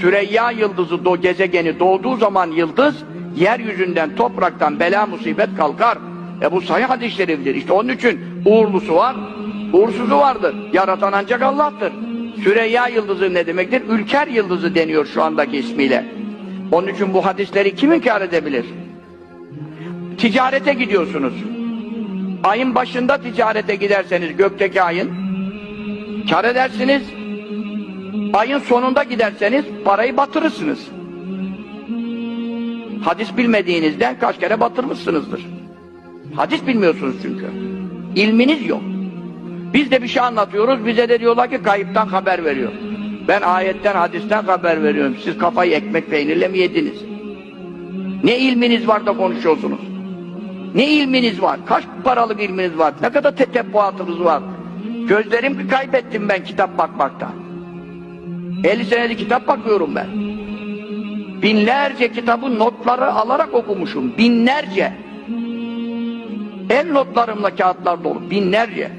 Süreyya yıldızı do gezegeni doğduğu zaman yıldız yeryüzünden topraktan bela musibet kalkar. E bu sahih hadis-i. İşte onun için uğurlusu var, uğursuzu vardır. Yaratan ancak Allah'tır. Süreyya yıldızı ne demektir? Ülker yıldızı deniyor şu andaki ismiyle. Onun için bu hadisleri kim inkar edebilir? Ticarete gidiyorsunuz. Ayın başında ticarete giderseniz gökteki ayın kar edersiniz. Ayın sonunda giderseniz parayı batırırsınız. Hadis bilmediğinizden kaç kere batırmışsınızdır. Hadis bilmiyorsunuz çünkü. İlminiz yok. Biz de bir şey anlatıyoruz, bize de diyorlar ki kayıptan haber veriyor. Ben ayetten, hadisten haber veriyorum. Siz kafayı ekmek peynirle mi yediniz? Ne ilminiz var da konuşuyorsunuz? Ne ilminiz var? Kaç paralık ilminiz var? Ne kadar tetebbuatınız var? Gözlerimi kaybettim ben kitap bakmaktan. 50 senedir kitap bakıyorum ben. Binlerce kitabın notları alarak okumuşum. Binlerce. El notlarımla kağıtlar dolu. Binlerce.